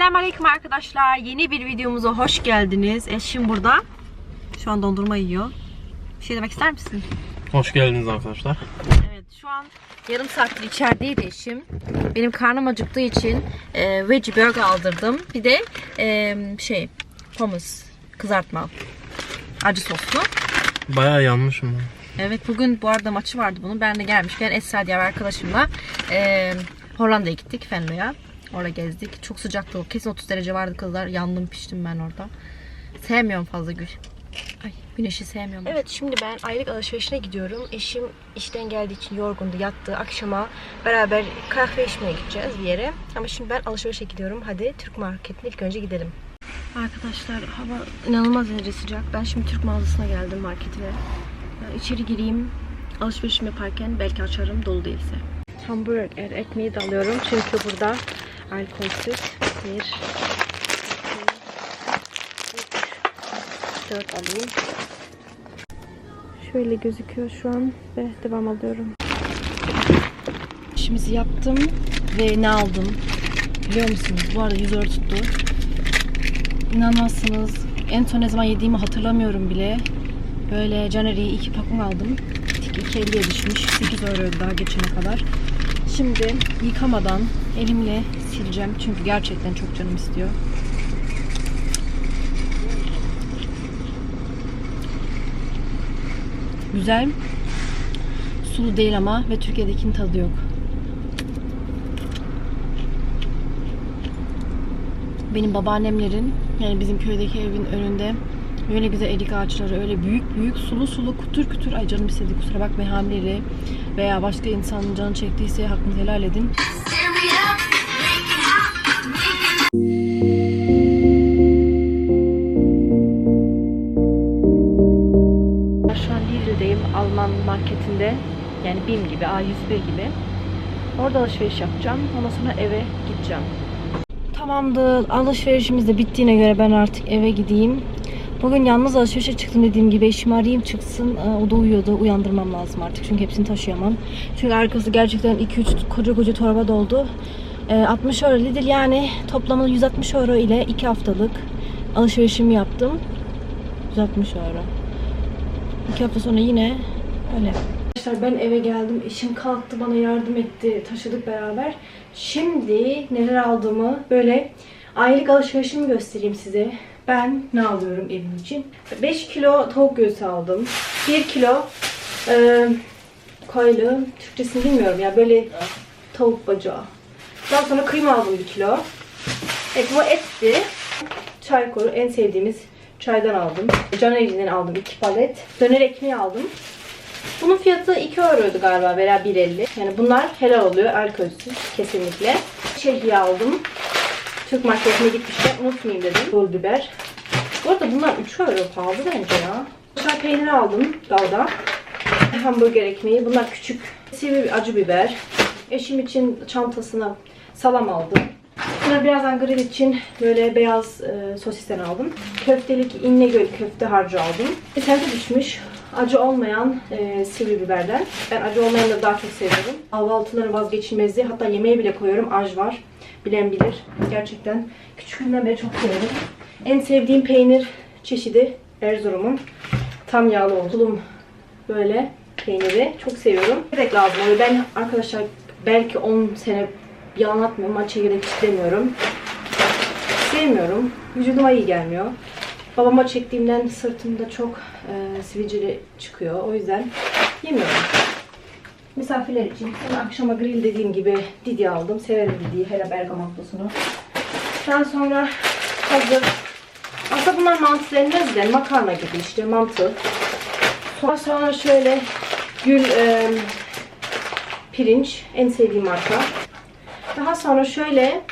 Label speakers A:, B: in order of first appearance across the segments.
A: Selamünaleyküm arkadaşlar. Yeni bir videomuza hoş geldiniz. Eşim burada. Şu an dondurma yiyor. Bir şey demek ister misin?
B: Hoş geldiniz arkadaşlar.
A: Evet şu an yarım saattir içerideydi eşim. Benim karnım acıktığı için e, veggie burger aldırdım. Bir de e, şey hummus kızartma. Acı soslu.
B: Bayağı yanmışım ben.
A: Evet bugün bu arada maçı vardı bunun. Ben de gelmişken Esra diye bir arkadaşımla e, Hollanda'ya gittik Venlo'ya. Orada gezdik. Çok sıcaktı o. Kesin 30 derece vardı kızlar. Yandım piştim ben orada. Sevmiyorum fazla gül. Ay güneşi sevmiyorum. Evet şimdi ben aylık alışverişine gidiyorum. Eşim işten geldiği için yorgundu yattı. Akşama beraber kahve içmeye gideceğiz bir yere. Ama şimdi ben alışverişe gidiyorum. Hadi Türk marketine ilk önce gidelim. Arkadaşlar hava inanılmaz derece sıcak. Ben şimdi Türk mağazasına geldim marketine. Ben içeri gireyim. Alışverişimi yaparken belki açarım dolu değilse. Hamburger ekmeği de alıyorum. Çünkü burada alkolsüz bir, iki, üç, dört alayım. Şöyle gözüküyor şu an ve devam alıyorum. İşimizi yaptım ve ne aldım biliyor musunuz? Bu arada yüzör tuttu. İnanmazsınız. En son ne zaman yediğimi hatırlamıyorum bile. Böyle Caner'i iki paket aldım. Tik 2.50'ye düşmüş. 8 euroydu daha geçene kadar. Şimdi yıkamadan elimle sileceğim. Çünkü gerçekten çok canım istiyor. Güzel. Sulu değil ama ve Türkiye'dekinin tadı yok. benim babaannemlerin yani bizim köydeki evin önünde öyle güzel erik ağaçları öyle büyük büyük sulu sulu kutur kutur ay canım istedi kusura bakmayın hamileli veya başka insanın canı çektiyse hakkınızı helal edin. Şu an Lidl'deyim Alman marketinde yani BİM gibi A101 gibi. Orada alışveriş yapacağım. Ondan sonra eve gideceğim. Tamamdır. Alışverişimiz de bittiğine göre ben artık eve gideyim. Bugün yalnız alışverişe çıktım dediğim gibi eşimi arayayım çıksın. Ee, O da uyuyordu. Uyandırmam lazım artık. Çünkü hepsini taşıyamam. Çünkü arkası gerçekten 2-3 koca koca torba doldu. Ee, 60 euro Lidl yani toplamda 160 euro ile 2 haftalık alışverişimi yaptım. 160 euro. 2 hafta sonra yine öyle. Arkadaşlar ben eve geldim. Eşim kalktı bana yardım etti. Taşıdık beraber. Şimdi neler aldığımı böyle aylık alışverişimi göstereyim size. Ben ne alıyorum evim için? 5 kilo tavuk göğsü aldım. 1 kilo e, koylu. Türkçesini bilmiyorum ya. Böyle tavuk bacağı. Daha sonra kıyma aldım 1 kilo. Evet bu etti. Çay koru en sevdiğimiz çaydan aldım. Caner'inden aldım 2 palet. Döner ekmeği aldım. Bunun fiyatı 2 euroydu galiba veya 1.50. Yani bunlar helal oluyor. Alkolsüz kesinlikle. Şehriye aldım. Türk marketine gitmişken unutmayayım dedim. Pul biber. Bu arada bunlar 3 euro pahalı bence ya. Kaşar peyniri aldım dalda. Hamburger ekmeği. Bunlar küçük. Sivri acı biber. Eşim için çantasına salam aldım. Sonra birazdan grill için böyle beyaz e, sosisten aldım. Köftelik İnnegöl köfte harcı aldım. Bir tane de düşmüş acı olmayan e, sivri biberden. Ben acı olmayanları daha çok seviyorum. Kahvaltıların vazgeçilmezi hatta yemeğe bile koyuyorum. Aj var. Bilen bilir. Gerçekten küçüklüğümden beri çok severim. En sevdiğim peynir çeşidi Erzurum'un tam yağlı oldu. Tulum böyle peyniri çok seviyorum. Çekirdek lazım oluyor. Ben arkadaşlar belki 10 sene yalan atmıyorum ama çekirdek istemiyorum. Sevmiyorum. Vücuduma iyi gelmiyor. Babama çektiğimden sırtımda çok e, sivilceli çıkıyor. O yüzden yemiyorum. Misafirler için sonra akşama grill dediğim gibi didi aldım. Severim didiyi. Hele bergamatlosunu. Daha sonra hazır. Aslında bunlar mantı denmez de makarna gibi işte mantı. Sonra, sonra şöyle gül e, pirinç. En sevdiğim marka. Daha sonra şöyle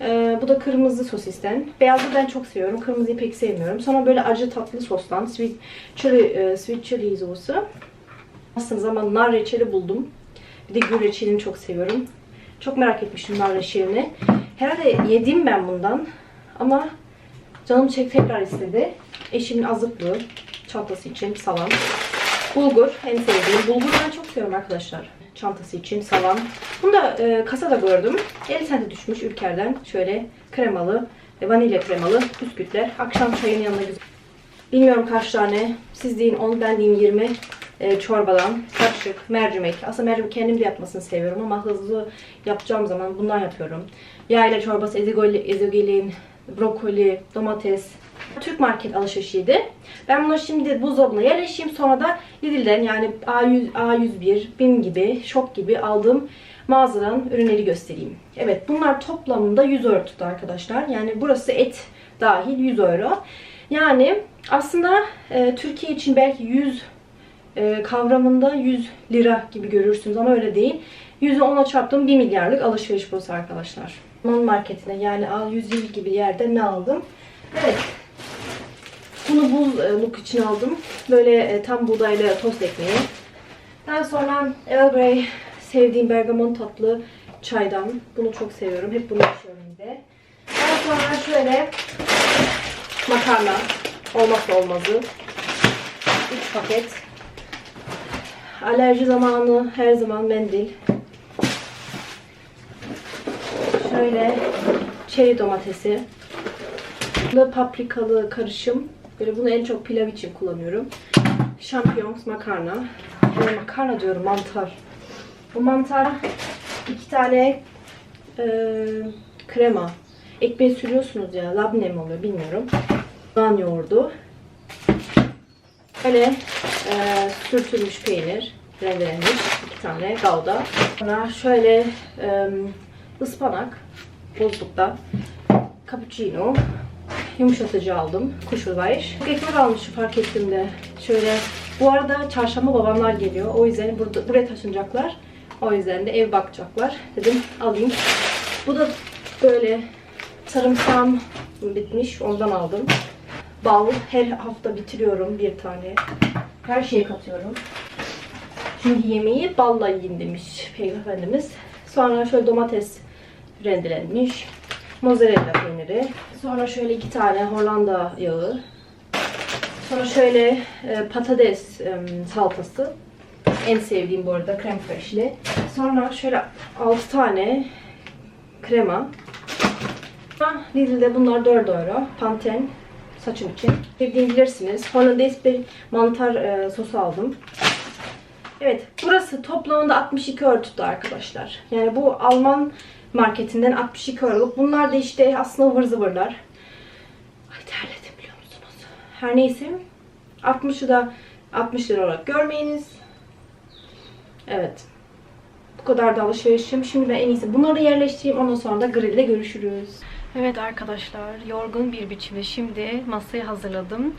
A: ee, bu da kırmızı sosisten. Beyazı ben çok seviyorum. Kırmızıyı pek sevmiyorum. Sonra böyle acı tatlı sostan sweet chili, e, sweet chili sosu. Aslında zaman nar reçeli buldum. Bir de gül reçelini çok seviyorum. Çok merak etmiştim nar reçelini. Herhalde yedim ben bundan. Ama canım çek tekrar istedi. Eşimin azıklı çantası için salam. Bulgur en sevdiğim. Bulgur ben çok seviyorum arkadaşlar. Çantası için salam. Bunu da e, kasada gördüm. 50 sente düşmüş Ülker'den. Şöyle kremalı, e, vanilya kremalı bisküvitler. Akşam çayın yanına güzel. Bilmiyorum kaç tane. Siz deyin 10, ben diyeyim 20 e, çorbadan. Karışık, mercimek. Aslında mercimek kendim de yapmasını seviyorum ama hızlı yapacağım zaman bunlar yapıyorum. Yayla çorbası, ezogeli, ezogelin, brokoli, domates. Türk market alışverişiydi. Ben bunu şimdi buzdolabına yerleşeyim. Sonra da Lidl'den yani A100, A101, BİM gibi, Şok gibi aldığım mağazadan ürünleri göstereyim. Evet bunlar toplamında 100 euro tuttu arkadaşlar. Yani burası et dahil 100 euro. Yani aslında e, Türkiye için belki 100 e, kavramında 100 lira gibi görürsünüz ama öyle değil. 100'ü 10'a çarptım 1 milyarlık alışveriş burası arkadaşlar. Mal marketine yani A101 gibi yerde ne aldım? Evet. Bunu buzluk için aldım. Böyle e, tam buğdaylı tost ekmeği. Daha sonra Earl Grey sevdiğim bergamot tatlı çaydan. Bunu çok seviyorum. Hep bunu içiyorum bir de. Daha sonra şöyle makarna. Olmazsa olmazı. 3 paket. Alerji zamanı her zaman mendil. Şöyle çeri domatesi. Da paprikalı karışım. Böyle bunu en çok pilav için kullanıyorum. Şampiyons makarna. Yani makarna diyorum mantar. Bu mantar iki tane e, krema. Ekmeği sürüyorsunuz ya. Labne mi oluyor bilmiyorum. Soğan yoğurdu. Böyle e, sürtülmüş peynir. Rendelenmiş. iki tane gavda. Sonra şöyle e, ıspanak. Buzlukta. Cappuccino. Yumuşatıcı aldım. Kuşulbayış. Ekmek almışım fark ettim de. Şöyle bu arada çarşamba babamlar geliyor. O yüzden burada, buraya taşınacaklar. O yüzden de ev bakacaklar. Dedim alayım. Bu da böyle sarımsağım bitmiş. Ondan aldım. Bal. Her hafta bitiriyorum bir tane. Her şeye katıyorum. Çünkü yemeği balla yiyin demiş Peygamber Efendimiz. Sonra şöyle domates rendelenmiş. Mozzarella peyniri. Sonra şöyle iki tane Hollanda yağı. Sonra şöyle e, patates e, salatası. En sevdiğim bu arada krem freshli. Sonra şöyle 6 tane krema. Lidl'de bunlar 4 euro. Panten saçım için. Sevdiğini bilirsiniz. Hollandaise bir mantar e, sosu aldım. Evet, burası toplamında 62 euro tuttu arkadaşlar. Yani bu Alman marketinden 62 euroluk. Bunlar da işte aslında ıvır zıvırlar. Ay terledim biliyor musunuz? Her neyse. 60'ı da 60 lira olarak görmeyiniz. Evet. Bu kadar da alışverişim. Şimdi ben en iyisi bunları yerleştireyim. Ondan sonra da grillde görüşürüz. Evet arkadaşlar, yorgun bir biçimde şimdi masayı hazırladım.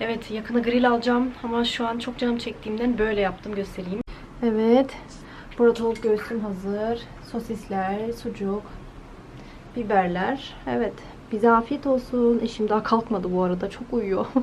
A: Evet, yakını grill alacağım ama şu an çok canım çektiğimden böyle yaptım, göstereyim. Evet, burada tavuk göğsüm hazır. Sosisler, sucuk, biberler. Evet, bize afiyet olsun. Eşim daha kalkmadı bu arada, çok uyuyor.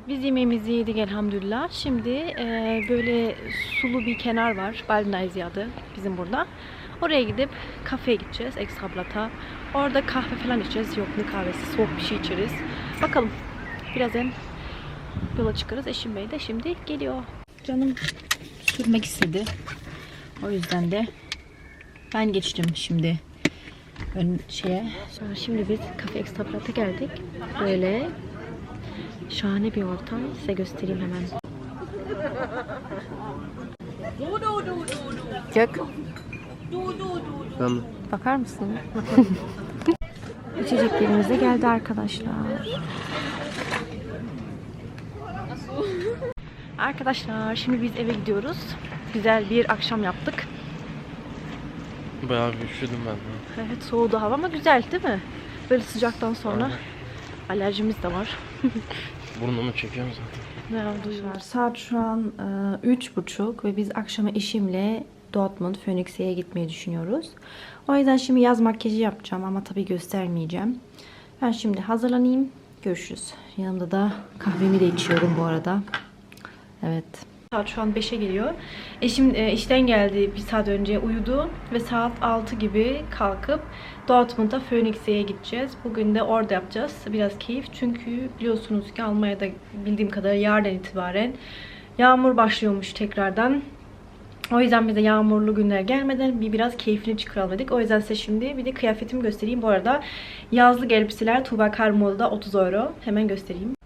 A: Evet biz yemeğimizi yedik elhamdülillah. Şimdi e, böyle sulu bir kenar var. Baldnaizya'da bizim burada. Oraya gidip kafeye gideceğiz. Extra Blatt'a. Orada kahve falan içeceğiz. Yok ne kahvesi soğuk bir şey içeriz. Bakalım. Birazdan yola çıkarız. Eşim Bey de şimdi geliyor. Canım sürmek istedi. O yüzden de ben geçtim şimdi ön şeye. Şimdi biz kafe Extra Blatt'a geldik. Böyle Şahane bir ortam. Size göstereyim hemen. Gök.
B: Tamam.
A: Bakar mısın? İçeceklerimiz de geldi arkadaşlar. Arkadaşlar şimdi biz eve gidiyoruz. Güzel bir akşam yaptık.
B: Bayağı bir üşüdüm ben. de.
A: Evet soğudu hava ama güzel değil mi? Böyle sıcaktan sonra
B: Aynen.
A: Alerjimiz de var.
B: Burnumu çekiyorum zaten.
A: Ne oldu? Saat şu an e, üç buçuk ve biz akşama eşimle Dortmund, Phoenix'e gitmeyi düşünüyoruz. O yüzden şimdi yaz makyajı yapacağım ama tabii göstermeyeceğim. Ben şimdi hazırlanayım. Görüşürüz. Yanımda da kahvemi de içiyorum bu arada. Evet. Saat şu an 5'e geliyor. Eşim e, işten geldi bir saat önce uyudu ve saat 6 gibi kalkıp Dortmund'a Phoenix'e gideceğiz. Bugün de orada yapacağız. Biraz keyif çünkü biliyorsunuz ki Almanya'da bildiğim kadarıyla yarından itibaren yağmur başlıyormuş tekrardan. O yüzden bize yağmurlu günler gelmeden bir biraz keyfini çıkaralım dedik. O yüzden size şimdi bir de kıyafetimi göstereyim. Bu arada yazlık elbiseler Tuğba Karmoğlu'da 30 euro. Hemen göstereyim.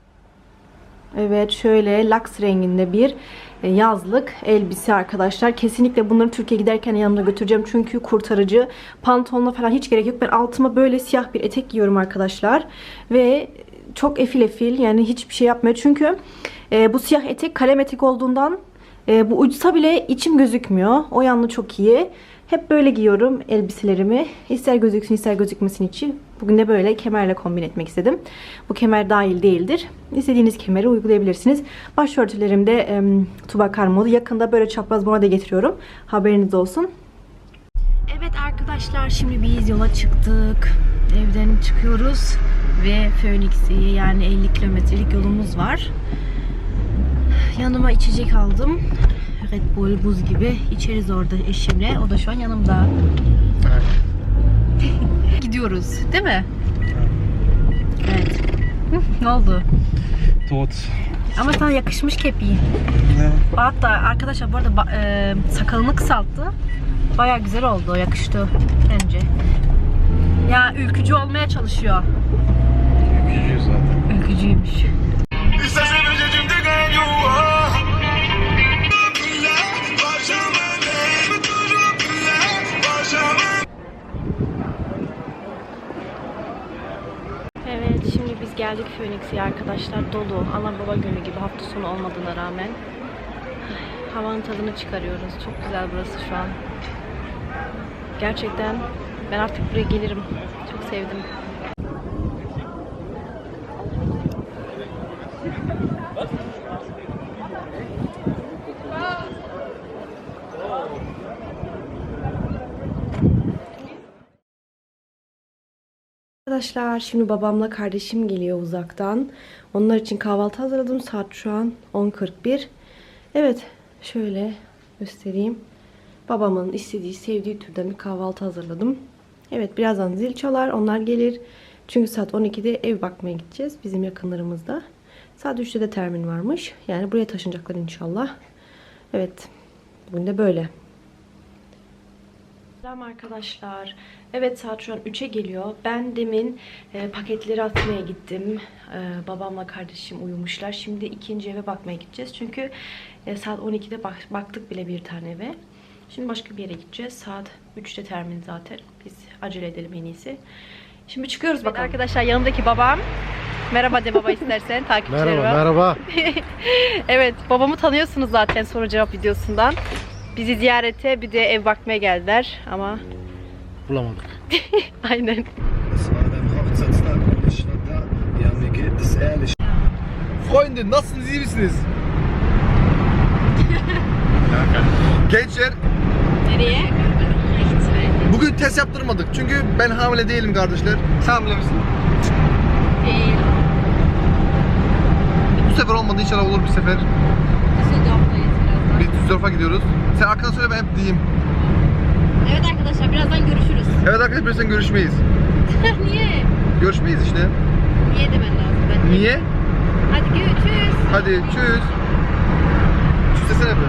A: Evet şöyle laks renginde bir e, yazlık elbise arkadaşlar. Kesinlikle bunları Türkiye'ye giderken yanımda götüreceğim. Çünkü kurtarıcı pantolonla falan hiç gerek yok. Ben altıma böyle siyah bir etek giyiyorum arkadaşlar. Ve çok efil efil yani hiçbir şey yapmıyor. Çünkü e, bu siyah etek kalem etek olduğundan e, bu uçsa bile içim gözükmüyor. O yanlı çok iyi. Hep böyle giyiyorum elbiselerimi. İster gözüksün ister gözükmesin içi. Bugün de böyle kemerle kombin etmek istedim. Bu kemer dahil değildir. İstediğiniz kemeri uygulayabilirsiniz. Başörtülerim de e, Tuba Karmoğlu. Yakında böyle çapraz buna da getiriyorum. Haberiniz olsun. Evet arkadaşlar şimdi biz yola çıktık. Evden çıkıyoruz. Ve Phoenix'e yani 50 kilometrelik yolumuz var. Yanıma içecek aldım. Red Bull buz gibi. İçeriz orada eşimle. O da şu an yanımda. Gidiyoruz değil mi? Evet. Hı, ne oldu?
B: Tot.
A: Ama sana yakışmış kepiği.
B: Ne?
A: Hatta arkadaşlar bu arada e, sakalını kısalttı. Baya güzel oldu. Yakıştı bence. Ya ülkücü olmaya çalışıyor.
B: Ülkücü zaten.
A: Ülkücüymüş. Evet şimdi biz geldik Phoenix'e arkadaşlar dolu ana baba günü gibi hafta sonu olmadığına rağmen havanın tadını çıkarıyoruz. Çok güzel burası şu an. Gerçekten ben artık buraya gelirim. Çok sevdim. Arkadaşlar şimdi babamla kardeşim geliyor uzaktan. Onlar için kahvaltı hazırladım. Saat şu an 10.41. Evet şöyle göstereyim. Babamın istediği, sevdiği türden bir kahvaltı hazırladım. Evet birazdan zil çalar. Onlar gelir. Çünkü saat 12'de ev bakmaya gideceğiz. Bizim yakınlarımızda. Saat 3'te de termin varmış. Yani buraya taşınacaklar inşallah. Evet. Bugün de böyle. Selam arkadaşlar. Evet saat şu an 3'e geliyor. Ben demin e, paketleri atmaya gittim. E, babamla kardeşim uyumuşlar. Şimdi ikinci eve bakmaya gideceğiz. Çünkü e, saat 12'de bak- baktık bile bir tane eve. Şimdi başka bir yere gideceğiz. Saat 3'te termin zaten. Biz acele edelim en iyisi. Şimdi çıkıyoruz bakalım. arkadaşlar yanımdaki babam. Merhaba de baba istersen takipçilerime.
C: Merhaba, merhaba.
A: Evet, babamı tanıyorsunuz zaten soru cevap videosundan. Bizi ziyarete bir de ev bakmaya geldiler ama
C: Bulamadık.
A: aynen.
C: Freunde, nasılsınız, iyi misiniz? Gençler,
A: Nereye?
C: bugün test yaptırmadık. Çünkü ben hamile değilim kardeşler. Sen hamile misin?
A: Değil.
C: Bu sefer olmadı, inşallah olur bir sefer.
A: Düsseldorf'tayız birazdan.
C: Biz Düsseldorf'a gidiyoruz. Sen arkana söyle ben hep diyeyim.
A: Evet arkadaşlar birazdan görüşürüz.
C: Evet arkadaşlar sen görüşmeyiz.
A: Niye?
C: Görüşmeyiz işte.
A: Niye demen lazım bence.
C: Niye?
A: Hadi görüşürüz.
C: Hadi çüz. Çüz desene be.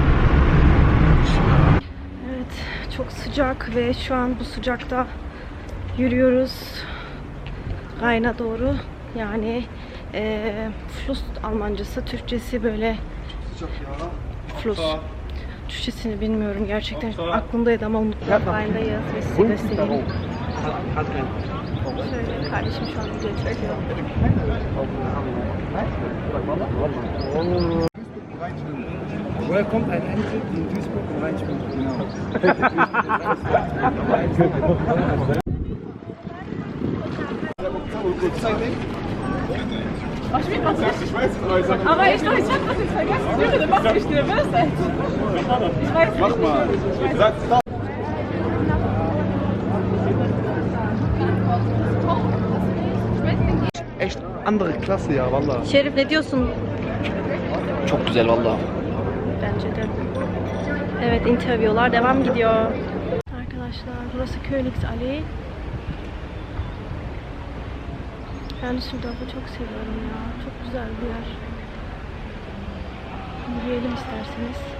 A: Evet çok sıcak ve şu an bu sıcakta yürüyoruz. Rheyn'a doğru. Yani eee Fluss Almancası, Türkçesi böyle
C: Sıcak ya.
A: Fluss. Türkçesini bilmiyorum gerçekten aklımdaydı ama unuttum. Rheyn'dayız ve size göstereyim. Şöyle kardeşim şu an video çekiyor.
D: Woher kommt ein Eintritt in Duisburg Rheinsport? Genau.
E: Was so richtig weiß? Aber ich glaube, ich habe das jetzt vergessen. Junge, du machst mich nervös. Ich weiß nicht. Mach mal. Ich weiß
C: Echt andere Klasse ya valla.
A: Şerif ne diyorsun?
B: Çok güzel valla.
A: Bence de. Evet interviewlar devam gidiyor. Arkadaşlar burası Königsallee. Ben Düsseldorf'u çok seviyorum ya. Çok güzel bir yer. Yürüyelim isterseniz.